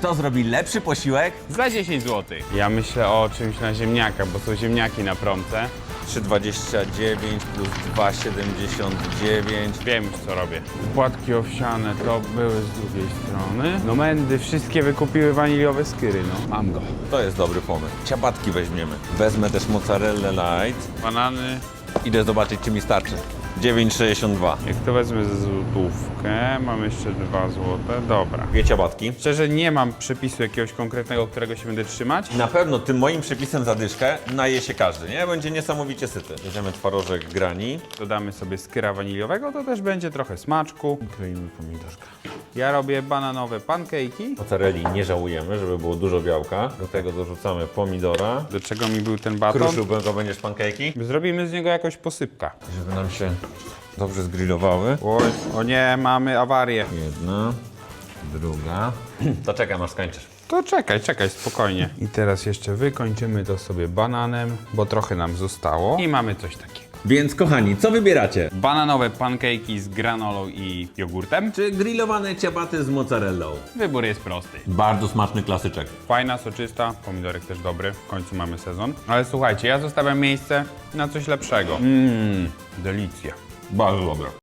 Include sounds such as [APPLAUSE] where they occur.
Kto zrobi lepszy posiłek? Za 10 zł. Ja myślę o czymś na ziemniaka, bo są ziemniaki na promce. 3,29 plus 2,79. Wiem już co robię. Płatki owsiane to były z drugiej strony. No mędy wszystkie wykupiły waniliowe skóry, no. Mam go. To jest dobry pomysł. Ciabatki weźmiemy. Wezmę też mozzarella light. Banany. Idę zobaczyć, czy mi starczy. 9,62. Jak to wezmę za złotówkę, mam jeszcze 2 złote. Dobra. Dwie ciabatki. Szczerze nie mam przepisu jakiegoś konkretnego, którego się będę trzymać. Na pewno tym moim przepisem za dyszkę naje się każdy, nie? Będzie niesamowicie syty. Bierzemy twarożek grani. Dodamy sobie skyra waniliowego, to też będzie trochę smaczku. Kroimy pomidorka. Ja robię bananowe pankejki. Mozzarelli nie żałujemy, żeby było dużo białka. Do tego dorzucamy pomidora. Do czego mi był ten baton? Kruszyłbym go będziesz pankejki. Zrobimy z niego jakąś posypka. Żeby nam się dobrze zgrillowały. Oj, o nie, mamy awarię. Jedna, druga. [CLEARS THROAT] To czekam aż skończysz. To czekaj, czekaj, spokojnie. I teraz jeszcze wykończymy to sobie bananem, bo trochę nam zostało. I mamy coś takiego. Więc kochani, co wybieracie? Bananowe pankejki z granolą i jogurtem. Czy grillowane ciabaty z mozzarellą? Wybór jest prosty. Bardzo smaczny klasyczek. Fajna, soczysta, pomidorek też dobry, w końcu mamy sezon. Ale słuchajcie, ja zostawiam miejsce na coś lepszego. Mmm, delicja. Bardzo dobre.